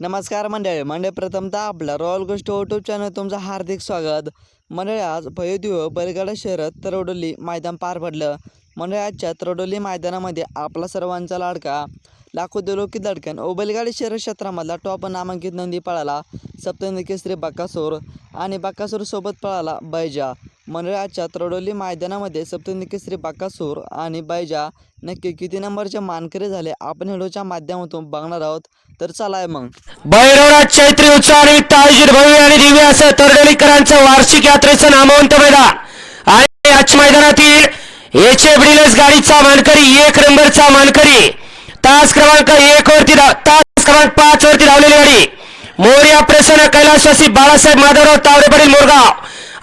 नमस्कार मंडळी मंडळी प्रथमतः आपला रॉयल गोष्ट यूट्यूब चॅनल तुमचं हार्दिक स्वागत. मंडळी आज भयदिव बैलगाडा शहरात तरवडोली मैदान पार पडलं. मंडळी आजच्या तरवडोली मैदानामध्ये आपला सर्वांचा लाडका लाखो दिलो दडकन व ओ बैलगाडी शहर क्षेत्रामधला टॉप नामांकित नंदी पळाला. सप्तनंदी केसरी बक्कासूर आणि बक्कासूरसोबत पळाला बैजा. मंडळाच्या आजच्या मैदानामध्ये सप्तनंदी केसरी बकासूर आणि बैजा नक्की किती नंबरचे मानकरी झाले? आपण व्हिडिओच्या माध्यमातून बघणार आहोत. तर चला मग. भैरवनाथ चैत्री उत्सव आणि ताळजीर भव्य आणि दिव्य असं तरडोलीकरांचं वार्षिक यात्रेचं नामवंत मैदान. आणि याच मैदानातील एच एफ डिलर्स गाडीचा मानकरी एक नंबरचा मानकरी तास क्रमांक एक वरती तास क्रमांक पाच वरती धावलेली गाडी. मोर्या प्रसन्न कैलासवासी बाळासाहेब माधवराव तावरे पाटील मोरगाव.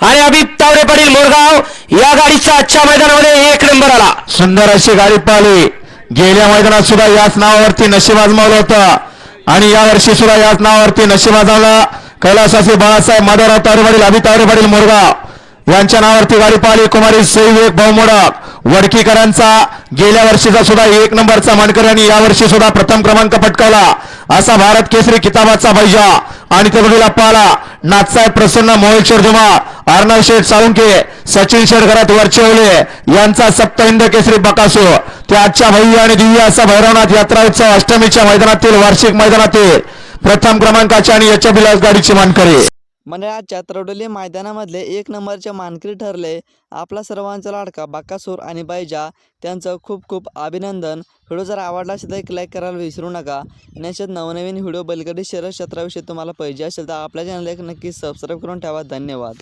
आणि अभिप तावरे पाटील मोरगाव या गाडीचा आजच्या मैदानामध्ये एक नंबर आला. सुंदर अशी गाडी पाहिली गेल्या मैदानात सुद्धा याच नावावरती नशीब आजमावलं होतं. आणि या वर्षी सुद्धा याच नावावरती नशीब आजमावला. कैलासाचे बाळासाहेब माधवराव तावरे पाटील अभि तावरे पाटील मोरगाव यांच्या नावावरती गाडी पाहिली कुमारी सैविक बहुमोडक. वडकीकरांचा गेल्या वर्षीचा सुद्धा एक नंबरचा मानकरी आणि यावर्षी सुद्धा प्रथम क्रमांक पटकावला. असा भारत केसरी किताबाचा बैजा. आणि त्या पाला. नाथसाहेब प्रसन्न मोहेश्वर धुमाळ अर्णव शेठ साळुंके सचिन शेठ घरात वरचेवले यांचा सप्तहिंद केसरी बकासो ते आजच्या भव्य आणि दिव्य असा भैरवनाथ यात्रा उत्सव अष्टमीच्या मैदानातील वार्षिक मैदानातील प्रथम क्रमांकाची आणि याच्या बिलास गाडीची मानकरी. मंडळाच्या तरडोली मैदानामधले एक नंबरचे मानकरी ठरले. आपला सर्वांचा लाडका बाकासूर आणि बैजा त्यांचं खूप खूप अभिनंदन. व्हिडिओ जर आवडला असेल तर एक लाईक करायला विसरू नका. आणि अशाच नवनवीन व्हिडिओ बैलगाडी शहर क्षेत्राविषयी तुम्हाला पाहिजे असेल तर आपल्या चॅनलला एक नक्की सबस्क्राईब करून ठेवा. धन्यवाद.